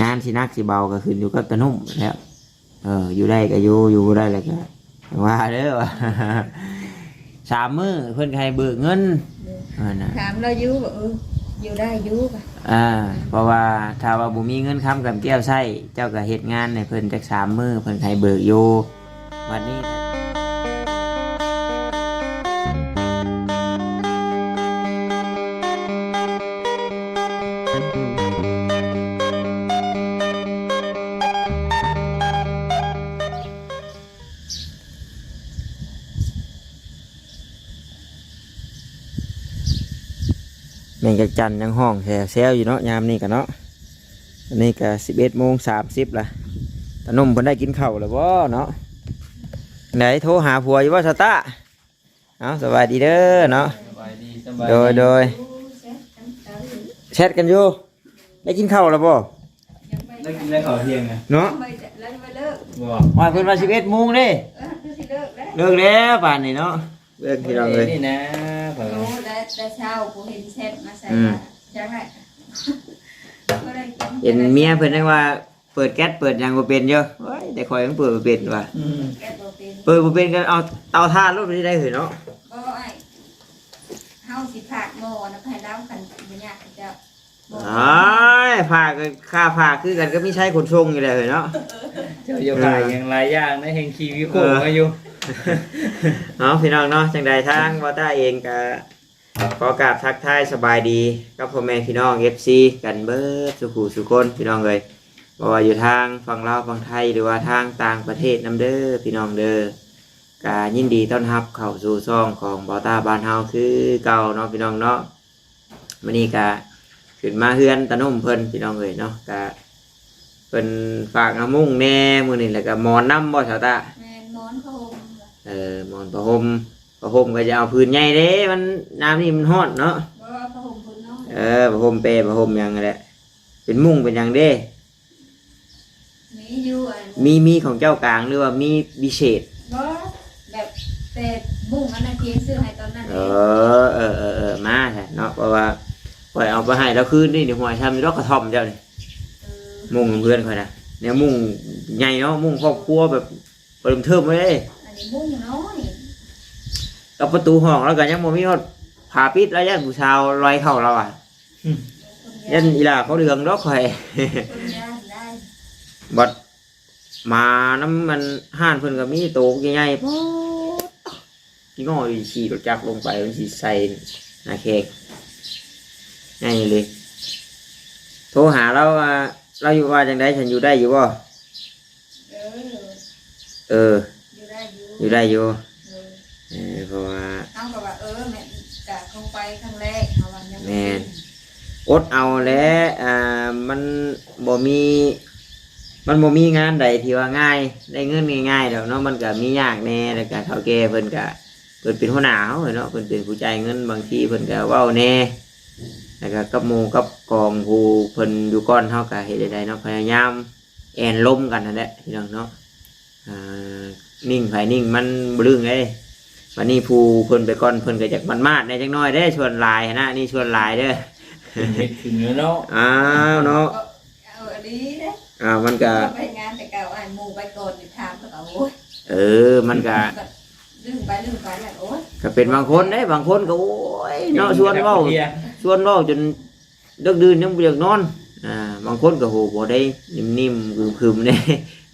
งานสินักสิเบาก็ขึ้นอยู่กับตะนุ่มแล้วเออ อยู่ได้ก็อยู่อยู่บ่ได้แล้วก็ว่าเด้อว่าสามมื้อเพิ่นก็ให้เบิกเงินเออนะถามเราอยู่บอกเอออยู่ได้อยู่ป่ะอ่า เพราะว่าถ้าว่าบ่มีเงินค้ำกับแก้วใช้เจ้าก็เฮ็ดงานให้เพิ่นจักสามมื้อเพิ่นก็ให้เบิกอยู่วันนี้ แมงจักจันยังห้องแซวแซวอยู่เนาะยามนี้กันเนาะอันนี้ก็สิบเอ็ดโมงสามสิบละตานุ่มเพิ่นได้กินข้าวแล้วบ่เนาะไหนโทรหาผัวอยู่ว่าสตาร์เอาสบายดีเด้อเนาะสบายดีสบายโดยโดยแชทกันอยู่ได้กินข้าวแล้วบ่ได้กินได้ข้าวเที่ยงไงเนาะไม่จะแล้วไม่เลิกบอกว่าเพิ่นว่าสิบเอ็ดโมงเด้เออคือสิเลิกแล้วเลิกแล้วป่านนี้เนาะ เลิกที่เราเลยนี่นะข้าวโอ้ได้แต่เช้ากูเห็นเช็ดมาใส่อืมจังไรก็ได้กินเห็นเมียเพิ่นได้ว่าเปิดแก๊สเปิดหยังบ่เป็นเยอะเฮ้ยแต่คอยมันเปิดบ่เป็นว่ะอืมแกตัวเป็นเปิดบ่เป็นก็เอาเตาถ่านรถไปได้เหรอเนาะก็ไอ้เฮาสิผักโมนะให้เล่ากันบ่ยากเจ้าบ่อ้ายผ่าก็ค่าผ่าคือกันก็ไม่ใช่ขนส่งอยู่แล้วเหรอเนาะเจ้าอยู่ขายอย่างหลายอย่างนะเฮงคีวิโก้มาอยู่ เนาะพี่น้องเนาะจังใดทางวอต้าเองก็ขอกราบทักทายสบายดีกับพ่อแม่พี่น้อง FC กันเบิดสุขุสุคนพี่น้องเลยบ่ว่าอยู่ทางฝั่งลาวฝั่งไทยหรือว่าทางต่างประเทศนํเด้อพี่น้องเด้อกายินดีต้อนรับเข้าสู่ช่องของบอต้าบานเฮาคือเก่าเนาะพี่น้องเนาะมื้อนี้ก็ขึ้นมาเฮือนตะนุ่มเพิ่นพี่น้องเลยเนาะก็เพิ่นฝากเอามุ้งแน่มือนี้แล้วก็หมอนน้ำบ่ชาวตาแมนมอนเขา เออหมอนประหมประหมก็จะเอาพื้นใหญ่เด้ มันน้ำนี่มันฮอดเนาะบ่ว่าเขาห่มพุ่นน้อยเออประหมเปรประหมหยังนั่นแหละเป็นมุ้งเป็นหยังเด้ มีอยู่อันมีมีของเจ้ากลางหรือว่ามีบิเศษ บ่แบบแต่บุ้งอันนั้นเพียงซื้อให้ตอนนั้นเอเองอเออเออเออมาใช่เนาะเพราะว่าปล่อยเอาไปให้แล้วคืนนี่เดี๋ยวหัวทำรอกกระท่อมเจ้านี่เออมุ้งเพื่อนเขานะเนี่ยมุ้งใหญ่เนาะมุ้งครอบครัวแบบเปิมเทิมไว้เลยอั นนี้บุ้งน้อยกับประตูห้องแล้วก็ยังบ่มีฮอดผาปิดแล้วยันผู้ชาวลอยเข้าเราอะคนยันอีหลาเขาเดืองดอกข่อย คนยากได้บัดมาน้ำมันห่านเพิ่นก็มีโตกใหญ่ๆพอที่ง้ออยู่ขี่รถจักรลงไปมันสิใส่หน้าเค้กง่ายเลย โทรหาเราว่าเราอยู่ว่าจังไดฉันอยู่ได้อยู่บ่เออเออ อยู่ได้อยู่อยู่ได้อยู่เออเออเพราะว่าเอาก็ว่าเออแม่กะคงไปครั้งแรกเอาวันยังแม่นอดเอาแหล้วอ่ามันบ่มี มันบ่มีงานใดที่ว่าง่าย ได้เงินง่ายๆดอกเนาะมันก็มียากแน่แล้วก็เฒ่าแก่เพิ่นก็เพิ่นเป็นหัวหน้าเฮาเนาะเพิ่นเป็นผู้จ่ายเงินบางทีเพิ่นก็เว้าแน่แล้วก็กับหมู่กับกองผู้เพิ่นอยู่ก่อนเฮาก็เฮ็ดได้เนาะพยายามแอนล้มกันนั่นแหละพี่น้องเนาะอ่า นิ่งไผนิ่งมันบ่ลึงเด้วันนี้ผู้เพิ่นไปก่อนเพิ่นก็จักมันมาดได้จักหน้อยเด้ชวนหลายหั้นนะนี่ชวนหลายเด้อเห็ดถึงแล้วเนาะอ้าวเนาะเอาอันนี้นะอ้าวมันก็ไปงานแต่เก่าอ่านหมู่ไปก่อนนี่ถามก็เอาโอ้ยเออมันก็ดึงไปดึงไปแล้วโอ้ยก็เป็นบางคนได้บางคนก็โอ้ยเนาะชวนเว้าเที่ยงชวนเว้าจนดึกดื่นยังบ่อยากนอนอ่าบางคนก็โหบ่ได้นิ่มๆพึมๆเด้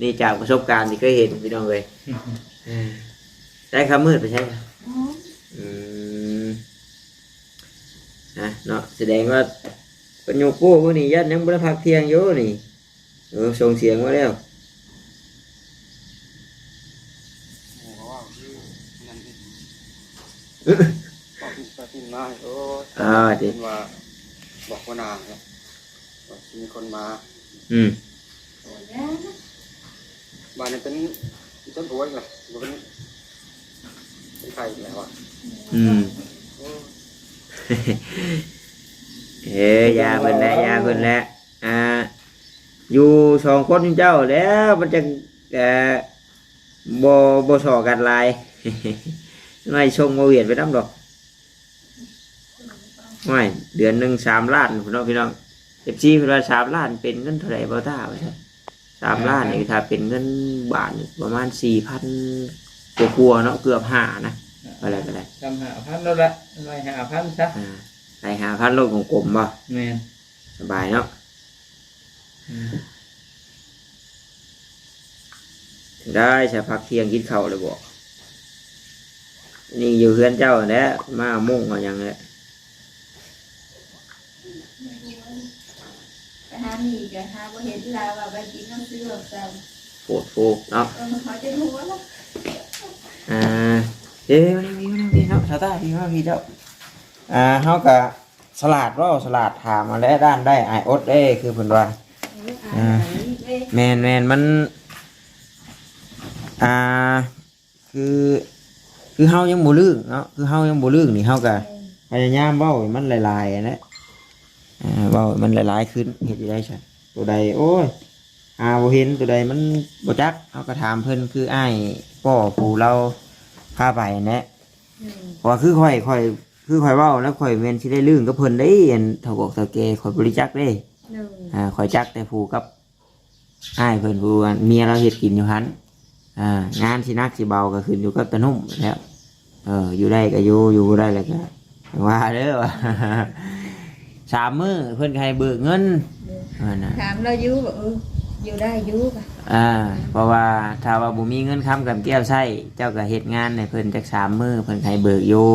นี่จากประสบการณ์ที่เคยเห็นพี่น้องเอ้ยเออได้คำมืดไปใช่ไหมอ๋ออืมนะเนาะแสดงว่าปัญญาโป้มื้อนี้ยัดยังบ่ได้พักเที่ยงอยู่นี่เออส่งเสียงมาแล้วบอกปฏิมาโอ้อ่าดิเห็นว่าบอกว่านานแล้วบอกมีคนมา อืมโอ้ยยานะ บ้านนี้เป็นต้นหัวอีกเลยมันเป็นเป็นไข่อีกแล้วอะอืมโอ้เอ้ยยาเพิ่นแหละยาเพิ่นแหละอ่า อยู่สองคนเจ้าแล้วมันจะเอ่อบ่บ่สอกันหลาย ไม่ชงมาเวียนไปน้ำดอกไม่เดือนหนึ่งสามล้านพี่น้องพี่น้อง FC เพิ่นว่าสามล้านเป็นเงินเท่าไหร่บ่ทราบว่าซั่น สามล้านนี่ถ้าเป็นเงินบาทนี่ประมาณ4,000กว่าๆเนาะเกือบห้านะ อะไรก็ได้ ทำหาพันแล้วละไปหาพันซะอ่าไปหาพันโลกของกลมบ่แม่นสบายเนาะได้ใช้พักเที่ยงกินข้าวเลยบ่นี่อยู่เฮือนเจ้าแหล้วมามุ่งเอาหยังแหละ ไปหาหมีกันหาบ่เห็นลาวว่าไปกินน้ำซื้อแบบเติมโปวดโฟกเนาะเออมันขอจะหัวแล้วอ่าเดี๋ยวมานั่งพี่มานั่งพี่เนาะชาต้พี่มาพี่เจ้าอ่าเฮากะสลัดว่าสลัดถามมาแล้วด้านได้ไออดเอ้คือเพิ่นว่าอ่าแมนแมนมัน อ่า คือคือเฮายังบ่ลึกเนาะคือเฮายังบ่ลึกนี่เฮาก็พยายามเว้าให้มันหลายๆนะ อ่าเว้าให้มันหลายๆขึ้นเฮ็ดได้ใช่ตัวใดโอ้ยอ่าบ่เห็นตัวใดมันบ่จักเฮาก็ถามเพิ่นคืออ้ายป้อผู้เราพาไปแนะอืมเพราะว่าคือข่อยข่อยคือข่อยเว้าแล้วข่อยแม่นสิได้ลื่นกับเพิ่นได้อันเท่าบอกเท่าแก่ข่อยบ่รู้จักเด้หนึ่งอ่าคอยจักแต่ผู้กับอ้ายเพิ่นผู้ว่าเมียเราเฮ็ดกินอยู่หันอ่างานที่นักสิเบาก็ขึ้นอยู่กับตะนุ่มแล้ว เอออยู่ได้ก็อยู่อยู่บ่ได้แล้วก็ว่าเด้อว่า สามมื้อเพิ่นก็ให้เบิกเงินเออนะถามเราอยู่บอกเอออยู่ได้อยู่ป่ะอ่าเพราะว่าถ้าว่าบ่มีเงินค้ำกับแก้วใช้เจ้าก็เฮ็ดงานให้เพิ่นจักสามมื้อเพิ่นก็ให้เบิกอยู่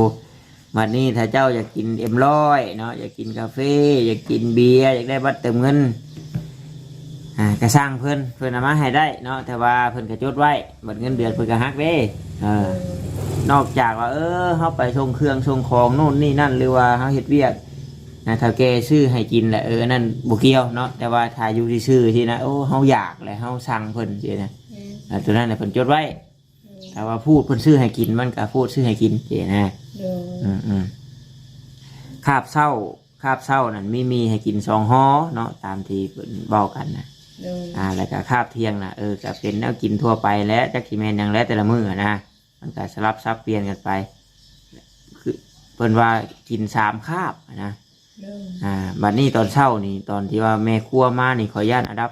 บัดนี้ถ้าเจ้าอยากกินเอ็มร้อยเนาะอยากกินกาแฟอยากกินเบียร์อยากได้บัตรเติมเงินอ่าก็สร้างเพิ่นเพิ่นเอามาให้ได้เนาะแต่ว่าเพิ่นก็จดไว้บัดเงินเดือนเพิ่นก็ฮักเด้เออนอกจากว่าเออเฮาไปส่งเครื่องส่งของโน่นนี่นั่นหรือว่าเฮาเฮ็ดเวียก นะถ้าแกซื้อให้กินแหละเอออันนั่นบ่เกี่ยวเนาะแต่ว่าถ้าอยู่ที่ซื้อที่นะโอ้เฮาอยากแหละเฮาสั่งเพิ่นสินะอืมอ่าตัวนั้นน่ะเพิ่นจดไว้แต่ว่าพูดเพิ่นซื้อให้กินมันก็พูดซื้อให้กินสินะเดี๋ยวอืมอืมคาบเศร้าคาบเศร้านั่นมีมีให้กินสองฮ้อเนาะตามที่เพิ่นบอกกันนะเดี๋ยวอ่าแล้วก็คาบเที่ยงนะเออก็เป็นแนวกินทั่วไปแล้วจักสิแมนหยังแล้วแต่ละมื้ออะนะมันก็สลับซับเปลี่ยนกันไปคือเพิ่นว่ากินสามคาบอะนะเดี๋ยว อ่าบัดนี้ตอนเช้านี่ตอนที่ว่าแม่ครัวมานี่ขออนุญาตอันดับ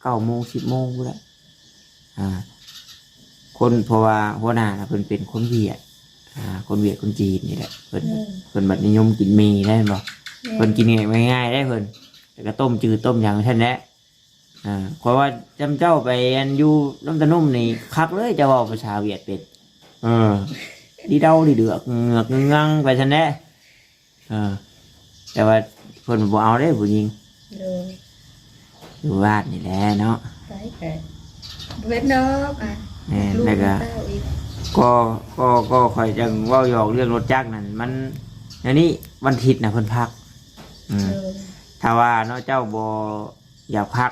เก้าโมงสิบโมงกูนแหละอ่า คนเพราะว่าหัวหน้าน่ะเพิ่นเป็นคนเวียด อ่า คนเวียดคนจีนนี่แหละเพิ่นเดี๋ยวเพิ่นบัดนิยมกินหมีได้บ่เพิ่นกินง่ายๆได้เพิ่นแต่ก็ต้มจืดต้มหยังท่านแหละอ่าเพราะว่าจำเจ้าไปอันอยู่น้ำตานุ่มนี่คักเลยจะบอกภาษาเวียดเป็ดเออดีเดาดีเดือกเหงือกงังไปท่านแหละเออ แต่ว่าเพิ่นบ่เอาได้ผู้หญิงเดี๋ยวอยู่บ้านนี่แหละเนาะใส่แก่เว้นดอกอะแม่นลูกแล้วก็ เต้าอีกก็ก็ก็คอยจังเว่าหยอกเรื่องรถจักรนั่นมันอันนี้วันอาทิตย์นะเพิ่นพัก อืมเดี๋ยวถ้าว่าเนาะเจ้าบ่อยากพัก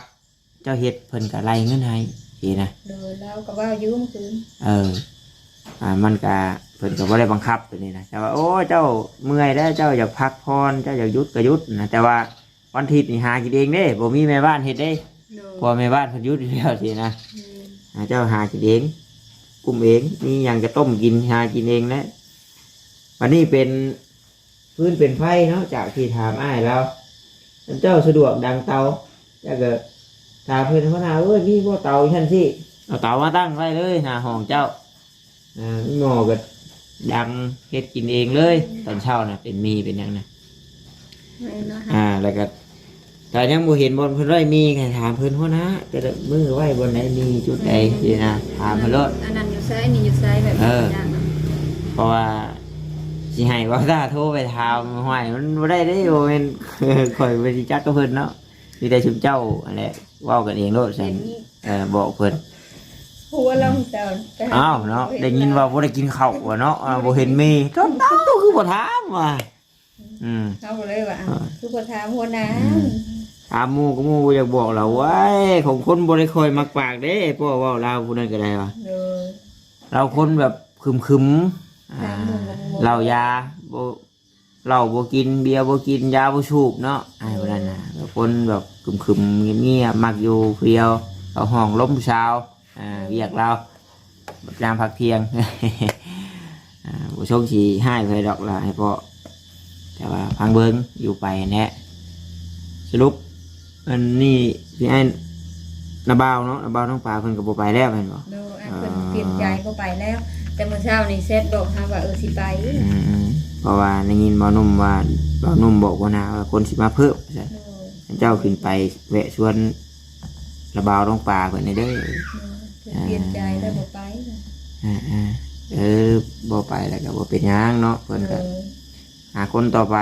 เจ้าเฮ็ดเพิ่นก็ไล่เงินให้สินะเดี๋ยวเราก็ว่าอยุ่เมื่อคืนเออ อ่ามันก็ เพิ่นก็บ่ได้บังคับตัวนี้นะแต่ว่าโอ้เจ้าเมื่อยแล้วเจ้าอยากพักพรเจ้าอยากหยุดก็หยุดนะแต่ว่าวันอาทิตย์นี่หากินเองเด้บ่มีแม่บ้านเฮ็ดเด้เดี๋ยวเพอแม่บ้านเพิ่นหยุดอยู่แล้วสินะอืมอ่าเจ้าหากินเองกลุ่มเองนี่ยังจะต้มกินหากินเองนะวันนี้เป็นพื้นเป็นไฟเนาะจากที่ถามอ้ายเราเจ้าสะดวกดังเตาเจ้าก็ถามเพื่อนพนาเอ้ยมีพวกเตาอีกท่านสิเอาเตามาตั้งไว้เลยหาห้องเจ้าอ่ามีหม้อก็ ดังเฮ็ดกินเองเลย ตอนเช้านะเป็นมีเป็นหยังนะไม่เนาะอ่า แล้วก็แต่ยังบ่เห็นบนเพิ่นไว้มีใครถามเพิ่นหัวหนะจะได้มือไว้บนไหนมีจุดใดสินะถามเพิ่นโลด อันนั้นอยู่ซ้ายนี่อยู่ซ้ายแบบเออย่างเนาะเพราะว่าสิให้ว่าถ้าโทรไปถามห้วยมันบ่ได้เด้โอเมนข่อยไปสิจักกับเพิ่นเนาะมีแต่ชุมเจ้าอะไรเว้ากันเองโลดซั่เห็นนนี่เออบอกเพิ่น หัวลงเจ้าไปหอ้าวเนาะได้ยินว่าบ่ได้กินข้าวว่าเนาะอ่าบ่เห็นมีต้นตั้งตัวคือบ่ถามว่ะอืมเขาก็เลยว่าอ้าวอ่าคือบ่ถามหัวหน้าถามหมู่ก็หมู่บ่อยากบอกเราไว้ของคนบ่ได้คอยมักปากเด้เพราะว่าเว้าลาวผู้นั้นก็ได้ว่ะเดี๋ยวเราคนแบบคึมๆอ่าถามหมู่ก็บ่บอกเหล้ายาบ่เหล้าบ่กินเบียร์บ่กินยาบ่สูบเนาะไอ้พวกนั้นน่ะแบบคนแบบคึมๆเงียบๆมักอยู่เพรียวเอาห้องล้มผู้สาว อ่าเรียกเรายามพักเที่ยงอ่าบ่ชงสิให้เพิ่นดอกล่ะให้พ่อแต่ว่าพังเบิ่งอยู่ไปแน่สรุปอันนี้พี่ไอ้นาบาวเนาะนาบาวน้องปลาเพิ่นก็บ่ไปแล้วแม่นบ่โดยอะเพิ่นเปลี่ยนใจก็ไปแล้ว แต่เมื่อเช้านี่เซตบอกหาว่าเออสิไปอืมเพราะว่าได้ยินบ่าวนุ่มว่าบ่าวนุ่มบอกว่านะว่าคนสิมาเพิ่มใช่โดยเจ้าขึ้นไปแวะชวน ระบาวน้องปลาเพิ่นให้เด้อโดยเพิ่นเปลี่ยนใจแล้วบ่ไปอ่าอ่าเออบ่ไปแล้วก็บ่เป็นหยังเนาะเพิ่นโดก็ยหาคนต่อไป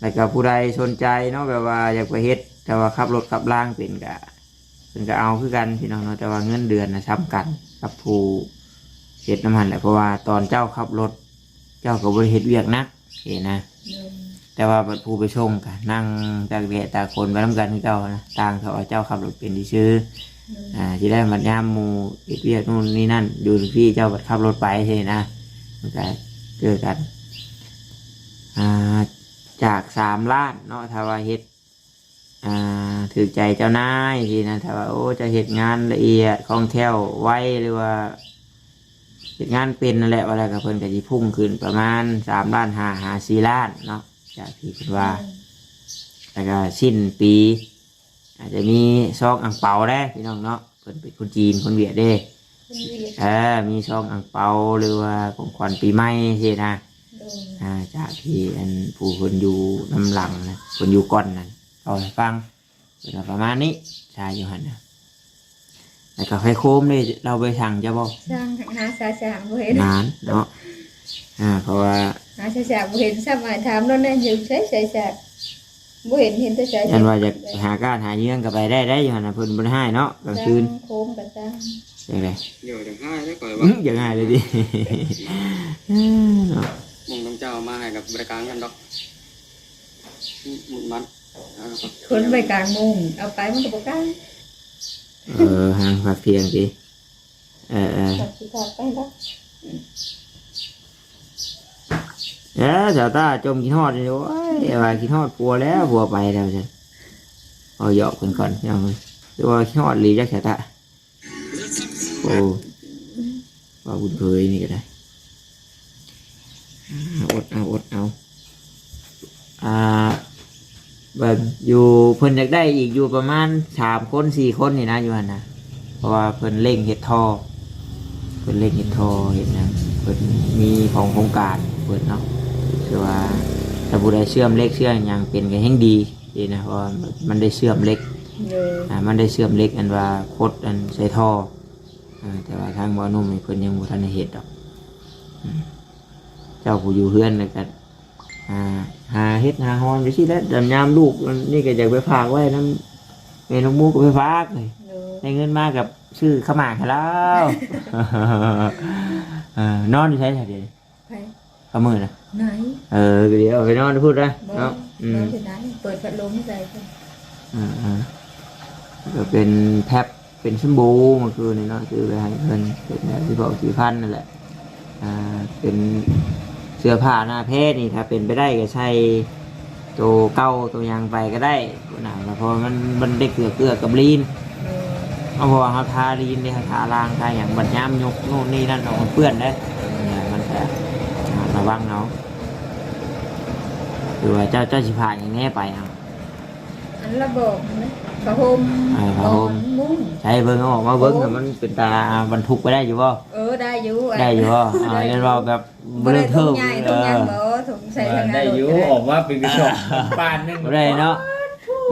แล้วก็ผู้ใดสนใจเนาะแบบว่าอยากไปเฮ็ด แต่ว่าขับรถขับล่างเป็นก็เป็นก็เอาคือกันพี่น้องเนาะแต่ว่าเงินเดือนนะซ้ำกันกับผู้เฮ็ดน้ำมันแหละเพราะว่าตอนเจ้าขับรถ เจ้าก็บ่ได้เฮ็ดเวียกหนักเห็นนะโดย แต่ว่าบัดผู้ไปชมกันนั่งตากแดดตากฝนไปน้ำกันคือเจ้านะต่างเขาว่าเจ้าขับรถเป็นที่ชื่อโดยอ่าที่ได้มัดยามหมูเฮ็ดเวียกนู่นนี่นั่น อยู่ที่เจ้าบัดขับรถไปใช่นะมันก็เจอกันอ่าจากสามล้านเนาะถ้าว่าเฮ็ดอ่าถือใจเจ้านายทีนะถ้าว่าโอ้จะเฮ็ดงานละเอียดคล่องแคล่วไวหรือว่าเฮ็ดงานเป็นนั่นแหละว่าอะไรกับเพิ่นก็สิพุ่งขึ้นประมาณสามล้านห้าหาสี่ล้านเนาะ จากที่เพิ่นว่าแล้วก็สิ้นปี อาจจะมีซองอ่างเปาได้พี่น้องเนาะเพิ่นเป็นคนจีนคนเวียดเด้เพิ่นเรียกเออมีซองอ่างเปาหรือว่าของขวัญปีใหม่สินะโดยอ่าจากที่อันผู้คนอยู่น้ำหลังนะคนอยู่ก้อนนั่นเอาให้ฟังเป็นว่าประมาณนี้ชายอยู่หันนะแล้วก็ไฟโคมนี่เราไปสั่งจะบอกสร้างหาสาสางบ่เห็นนานเนาะอ่าเพราะว่า หาสาสางบ่เห็นซ้ำมาถามแล้วนั่นอยู่ใช้ใช้สากบ่เห็นเห็นแต่ใช้ยันว่าจะหาการหาเยื่องกับไปได้ได้อยู่หันนะเพิ่นบนให้เนาะกลางคืนโค้งกับตั้งอย่างไรเดี๋ยวจะให้ได้ก่อนอื้ว่าออย่างง่ายเลยดิเนาะมึงต้องเจ้ามาให้กับบริการกันดอกมึงมันเอาครับคนไปกลางมุงเอาไปมันก็บ่กล้าเออห่างพักเพียงสิเออเออตัดสิขาดไป แล้วสาวตาจมกินฮอดเลยโอ้ยว่ากินฮอดปัวแล้วปัวไปแล้วจ้ะเอาหยอกกันก่อนยังหรือว่ากินฮอดหลีจักสาวตาโอ้ว่าบุญเคยนี่ก็ได้อาอดเอาอดเอาอ่าแบบอยู่เพิ่นอยากได้อีกอยู่ประมาณสามคนสี่คนนี่นะอยู่หันนะเพราะว่าเพิ่นเล่งเห็ดทอเพิ่นเล่งเห็ดทอเห็ดหยังเพิ่นมีของโครงการเพิ่นเนาะ คือว่าถ้าผู้ใดเชื่อมเล็กเชื่อมหยังเป็นก็แห่งดีดีนะเพราะว่ามันได้เชื่อมเล็กเลยอ่ามันได้เชื่อมเล็กอันว่าโคดอันใส่ท่ออ่าแต่ว่าทางบ่อนุ่มนี่เพิ่นยังบ่ทันได้เฮ็ดดอกอืมเจ้าผู้อยู่เฮือนน่ะก็อ่าหาเฮ็ดหาฮอนอยู่ที่แล้วดำยามลูกมันนี่ก็อยากไปฝากไว้นำแม่น้องหมูก็ไปฝากเลยเลยได้เงินมากับชื่อขาวหมากให้แล้ว เออนอนอยู่ใช่ไหมเดี๋ยวนี้ไปขมือนะ ไหนเออเดี๋ยวเอาไปนอนพูดได้บ่เนาะอืนอมนที่ไหนเปิดพัดลมใส่ไปอืมอืมก็เป็นแท็บเป็นสมบูเมื่อคืนนี่เนาะคือไปให้เพิ่นเป็นแบบที่บอกสี่พันนั่นแหละอ่าเป็นเสื้อผ้าหน้าเพศนี่ถ้าเป็นไปได้ก็ใช้ตัวเก้าตัวยางไปก็ได้หนาเพราะมันมันได้เกลือเกลือกับลีนเลยเอาเพราะว่าเขาทาลีนเนี่ยเขาทาล่างทาอย่างบัดย้ำยกโน่นนี่นั่นเอามันเปื้อนได้เนี่ยมันจะระวังเนาะ หรือว่าเจ้าเจ้าสิพาอย่างแน่ไปเอาอันระบอกนะกระหมอ่ากระหมนอนมุ้ง ใช้เบิ้งเอาออกมาเบิ้งให้มันเป็นตาบรรทุกไปได้อยู่บ่เออได้อยู่ได้อยู่บ่อ่าเรียนว่าแบบบ่เรื่ได้องถุเทิงมใหญ่เอถุงยังอ บ่ถุงใส่ทางได้อยู่ออกมาเป็นกระสอบปานหนึงบ่ได้เนาะ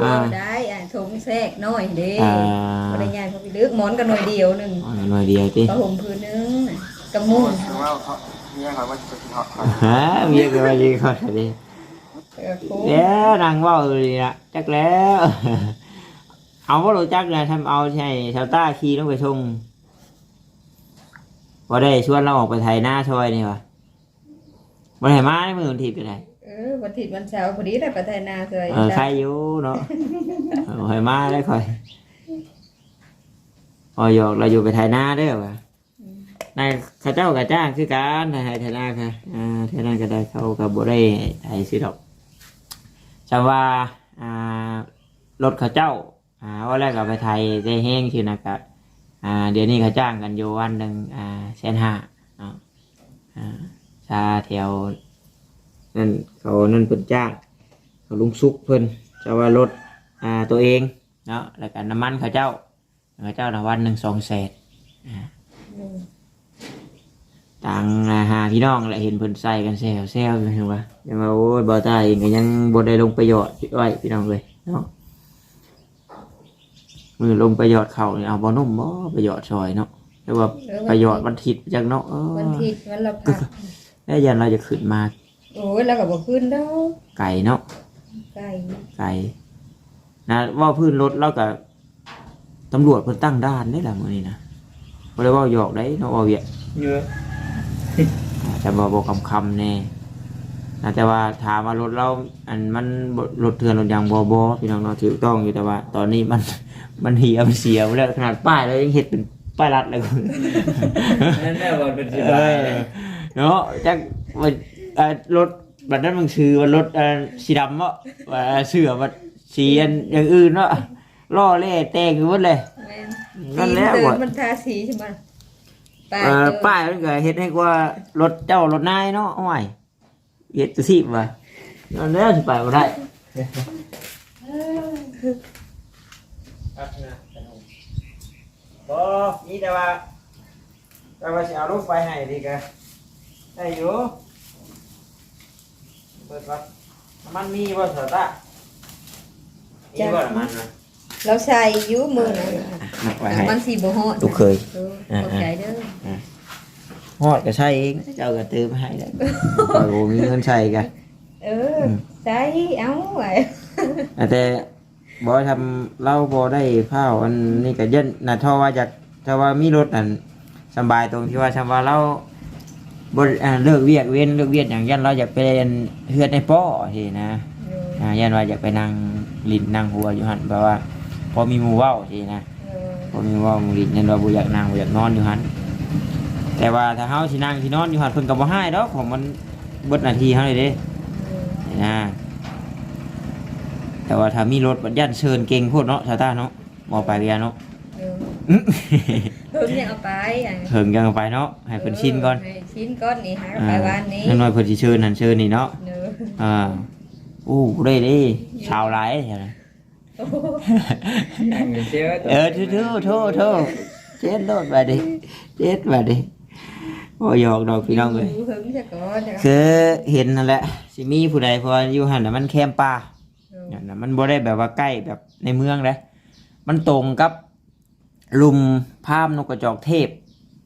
เออ่าอได้อะถุงแทรกน้อยเด้อ่า บ่ได้ใหญ่เพราะพี่ลึกหมอนกันหน่อยเดียวหนึงเอาหน่อยเดียวติกระหมพื้นนึงน่ะกระมุ้งคือว่าเขาเนี่ยเขาว่าจะกินหอดฮะเมียก็ว่าดีเขาดิ เออโค้งเดี๋ยวนางเว่าเลยนะจักแล้ว เอาว่าเราจักนะทำเอาใช่ชาวต้าขี่ต้องไปชงว่าได้ชวนเราออกไปไทยหน้าซอยนี่วะบ่ได้มาในมือวันทิพย์ก็ได้เออวันอาทิตย์วันเสาร์พอดีได้ไปไทยนาเลยเออใครอยู่เนาะเอาให้มาได้ค่อยพอยอกเราอยู่ไปไทยหน้าเด้อวะนายข้าเจ้ากับจ้างคือการไทยไทยหน้าค่ะอ่าไทยหน้าก็ได้เขากับบ่ได้ไทยสิดอก จำว่าอ่ารถเขาเจ้าอ่าว่าแรกก็ไปไทยได้แห้งชื่อนะครับอ่าเดี๋ยวนี้เขาจ้างกันอยู่วันหนึ่งอ่าแสนห้าเนาะอ่าชาแถวนั่นเขานั่นเพิ่นจ้างเขาลุงซุกเพิ่นจะว่ารถอ่าตัวเองเนาะแล้วก็น้ำมันเขาเจ้าเขาเจ้านะวันหนึ่งสองแสนอืม ต่างอาหาพี่น้องแหละเห็นเพิ่นใส่กันแซวแซวอยู่เห็นว่ายังว่าโอ้ยบ่ตายเองก็ยังบ่ได้ลงประโยชน์ไว้พี่น้องเลยเนาะมือลงประโยชน์เขาเนี่ยเอาบ่นุ่มบ่ประโยชน์ซอยเนาะแต่ว่าประโยชน์วันทิศจังเนาะเออวันที่วันละพักแล้วยันเราจะขึ้นมาโอ้ยแล้วก็บ่ขึ้นดอกไก่เนาะไก่ไก่นะว่าพื้นรถเราก็ตำรวจเพิ่นตั้งด่านได้ล่ะมื้อนี้นะบ่ได้เว่าหยอกได้เนาะว่าเวียเยอะ จะมาบอกคำคำๆแน่นะแต่ว่าถามว่ารถเราอันมันบ่รถเถื่อนรถยางบอบอพี่น้องเนาะถูกต้องอยู่แต่ว่า ตอนนี้มันมันเหี่ยมันเสียไปแล้วขนาดป้ายเรายังเห็ดเป็นป้ายรัดเลยนั่นแหละว่าเป็นสิเอบายอเนาะจักมันเอ่อรถบัดนั้นมันชื่อว่ารถเอ่อสีดำเนาะว่าเสื้อว่าสีอันอย่างอื่นเนาะล่อเล่แต่งอยู่หมดเลยแม่นนั่นแหละตีว่าเดิมันทาสีใช่ไหม ป้ายเอ่อเจอป้ายมันก็เฮ็ดให้กว่ารถเจ้ารถนายเนาะเอาไว้เฮ็ดตัวสิบว่ะนั่นแหละสิไปบ่ได้บ่นี่แต่ว่า แต่ว่าสิเอาลูกไปให้ดีกะได้อยู่เปิดก่อนน้ำมันมีบ่สตะมีบ่น้ำมันนะเราใส่อยูมือนะนักไว้ให้มันสีบ่ฮอดลูกเคย เออขอบใจเด้อ ฮอดก็ใช่เองเจ้าก็ตื้อมาให้ได้ปล่อยบ่มีเงินใช้กะเออใส่เอาไว้แต่บ่ทำเราบ่ได้พาวอันนี้ก็เย็นน่ะถ้าว่าอยากถ้าว่ามีรถนั่นสำบายตรงที่ว่าชำว่าเราบ่อ่าเลิกเวียกเว้นเลิกเวียกอย่างยันเราอยากไปเรียนเฮือนในป้อทีนะเอออ่ายันว่าอยากไปนั่งลิ้นนั่งหัวอยู่หั่นแปลว่า พอมีหมู่เว้าทีนะเออพอมีเว้าหมู่ลิ้นยันว่าบ่อยากนั่งบ่อยากนอนอยู่หั่น แต่ว่าถ้าเฮาสินั่งสินอนอยู่หั่นเพิ่นก็บ่ให้ดอกของมันเบิดหน้าที่เฮาเลยเด้เออนะแต่ว่าถ้ามีรถบัดยันเชิญเก่งโพดเนาะชาตาเนาะบอไปเรียนเนาะเอออื้อเพิ่มยังเอาไปอะเถิงยังเอาไปเนาะให้เพิ่นชินก่อนให้ชิ้นก่อนนี่หาอ่าไปวันนี้นั่นว่าเพิ่นสิเชิญนั่นเชิญนี่เนาะเนอะอ่าอู้ได้เดิชาวหลายใช่ไหมโอ้โหนั่งอยู่เจ้าเออทูทูโทษโทษเจ็ดโลดไปดิเจ็ดไปดิ โอ้ยอกดอกพี่น้องเลยดูหึงซะก่อนนะคือเห็นนั่นแหละสิมีผู้ใดเพออยู่หันน่ะมันแคมป่าเออเนี่ยนะมันบ่ได้แบบว่าใกล้แบบในเมืองเลยมันตรงกับลุมภาพนกกระจอกเทพ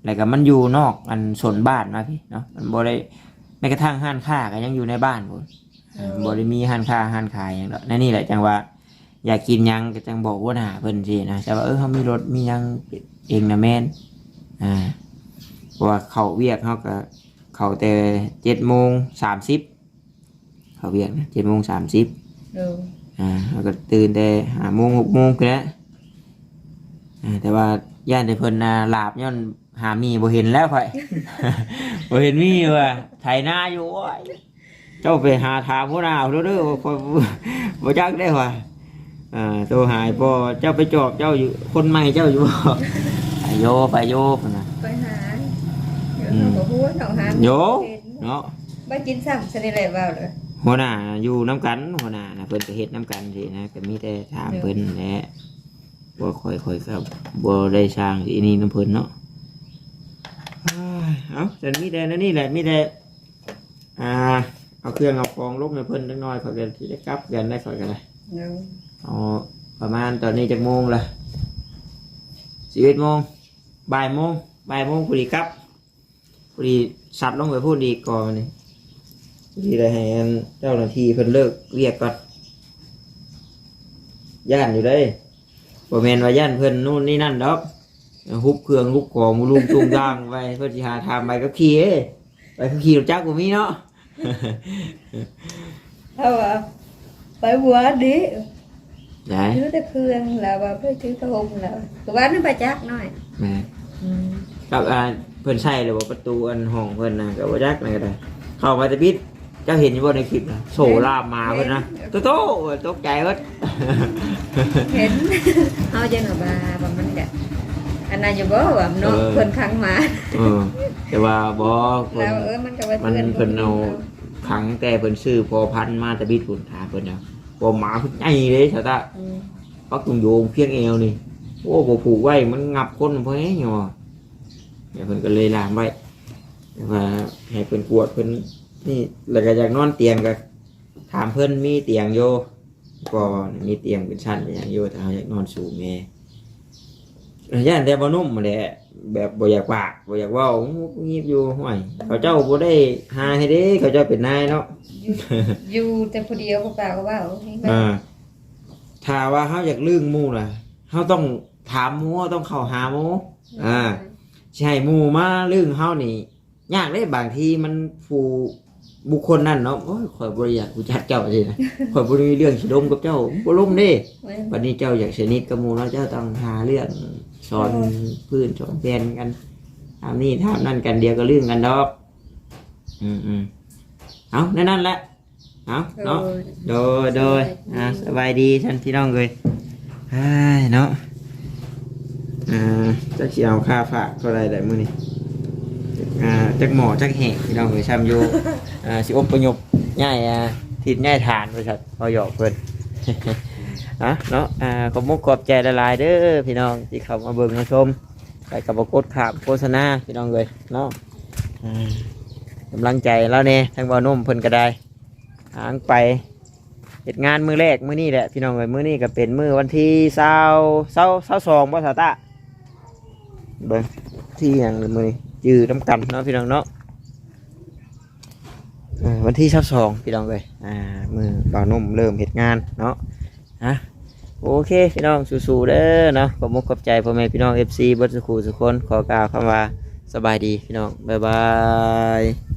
แล้วก็มันอยู่นอกอันสวนบ้านนะพี่เนาะมันบ่ได้แม้กระทั่งห้านค้าก็ยังอยู่ในบ้านพุ่นบ่ได้มีห้านค้าห้านขายหยังดอกนั่นนี่แหละจังว่าอยากกินหยังก็จังบอกว่าหน้าเพิ่นสินะแต่ว่าเออเขามีรถมีหยังเองนะแม่นอ่าเพราะ ว่าเขาเวียกเขาก็เขาแต่เจ็ดโมงสามสิบเขาเวียกนะเจ็ดโมงสามสิบเอออ่าแล้วก็ตื่นแต่หาโมงหกโมงคือแล้วอ่าแต่ว่าย่านแต่เพิ่นน่ะหลาบย้อนหามีบ่เห็นแล้วค่อยบ่เห็นมีว่ะไถนาอยู่โอ้ยเจ้าไปหาถามหัวหน้าเด้อเด้อว่าค่อยบ่บ่จักได้ว่ะอ่าโตหายพอเจ้าไปจอบเจ้าอยู่คนใหม่เจ้าอยู่บ่ไปโยไปโยพุ่นน่ะไปหา เดี๋ยวเขาบอกว่าเขาหาโยเห็นเนาะไปกินซ้ำสนิทเลยเปล่าเลยหัวหน้าอยู่น้ำกันหัวหน้านะเพิ่นก็เฮ็ดน้ำกันสินะก็มีแต่ถามเพิ่นแหละบ่ค่อยค่อยครับบ่ได้สร้างอีนี่น้ำเพิ่นเนาะเอ้ยเอาแต่มีแต่นั่นนี่แหละมีแต่อ่าเอาเครื่องเอาฟองลงให้เพิ่นจักหน่อยเขาก็สิได้กลับกันได้ค่อยกันเลยเนาะเอาประมาณตอนนี้จักโมงละ11โมงบ่ายโมงบ่ายโมงพอดีครับ พอดีสัตว์ลงไปพูดอีกก่อนนี่ที่ได้ให้อันเจ้าหน้าที่เพิ่นเลิกเรียกก่อนย่านอยู่ได้บ่แม่นว่าย่านเพิ่นนู่นนี่นั่นดอกฮุบเครื่องฮุบของมูลุมตุงย่างไปเพิ่นสิหาทางไปก็ขี่เอ้ยไปก็ขี่รถจักรบ่มีเนาะเอาว่าไปบัวดิได้ถือแต่เครื่องแล้วว่าไปถือพระองค์แล้วก็ว่านั่นไปจักหน่อยแม่อืมกับอ่า เพิ่นใช้เลยบ่ประตูอันห้องเพิ่นน่ะก็บ่จักนั่นก็ได้เข้ามาแต่ปิดเจ้าเห็นอยู่บ่ในคลิปน่ะโซลามมาเพิ่นนะโตโตตกใจเบิดเห็นเอาจังหวะบาว่ามันจะอันนั้นอยู่บ่ว่าเนาะเออเพิ่นขังมาเออแต่ว่าบ่เพิ่แล้นวเออมันก็ว่ามันเพิ่นเพิ่นเอาขังแต่เพิ่นซื้อพอพันธุ์มาแต่บิดพุ่นหาเพิ่นเอาไปบ่หมาเพิ่นใหญ่เลยชาวตาอืมปักตุงโยงเพียงเอวนี่โอ้บ่ผูกไว้มันงับคนเพิ่นแฮงอยู่ เดี๋ยวเพิ่นก็เลยลามไว้แต่ว่าให้เพิ่นกวดเพิ่นนี่แล้วก็อยากนอนเตียงก็ถามเพิ่นมีเตียงอยู่ก็มีเตียงเป็นชั้นอย่างอยู่แต่เฮาอยากนอนสูงแม่ย่านแต่บ่นุ่มมาแหละแบบบ่อยากปากบ่อยากเว้างีบอยู่ห่วยเขาเจ้าบ่ได้หาให้เด้เขาเจ้าเป็นนายเนาะอยู่อยู่แต่ผู้เดียวผู้เปล่าก็ว่าเอาให้มันอ่าถ้าว่าเขาอยากลื่งหมู่ล่ะเขาต้องถามหมู่เขาต้องเข้าหาหมู่อ่า ใช่หมู่มาลื่งเขานี่ยากได้บางทีมันผู้บุคคลนั่นเนาะโอ้ยข่อยบริยากกูจักเจ้าสินะข่อยบริมีเรื่องสิดมกับเจ้าบ่ลมเด้แม่นวันนี้เจ้าอยากสนิทกับหมู่แล้วเจ้าต้องหาเรื่องสอนพื้นสอนแผนกันทำนี่ทำนั่นกันเดียวก็เรื่องกันดอก อืมอืมเอานั่นนั่นแหละเอาเนาะโดยโดยอ่าสบายดีท่านพี่น้องเลยเฮ้ยเนาะ อ่าจักเสียวค่าฝากเท่าไรแต่มื้อนี้อ่าจักหมอจักแหกพี่น้องเลยช้ำอยู่อ่าสิอมประยบง่ายอ่าทิดง่ายทานบริษัทพอหยอกเพิ่น อะเนาะอ่าขอบมุกขอบใจละลายๆเด้อพี่น้องที่เข้ามาเบิ่งมาชมไปกับบกดขามโฆษณาพี่น้องเลยเนาะอ่ากำลังใจแล้วเนี่ยทั้งบ่อนุ่มเพิ่นก็ได้หางไปเหตุงานมือแรกมือนี่แหละพี่น้องเอ้ยมือนี่ก็เป็นมือวันที่เศร้าเศร้าเศร้าสองบ่สาตา เบิ่งที่อย่างมือยืดน้ำกันเนาะพี่น้องเนาะวันที่เศร้าสองพี่น้องเลยอ่ามือบ่าวนุ่มเริ่มเหตุงานเนาะฮะโอเคพี่น้องสู้ๆเด้อเนาะขอบมุกขอบใจพ่อแม่พี่น้อง FC เบิร์ดสุขุสุขคนขอกล่าวคำว่าสบายดีพี่น้องบ๊ายบาย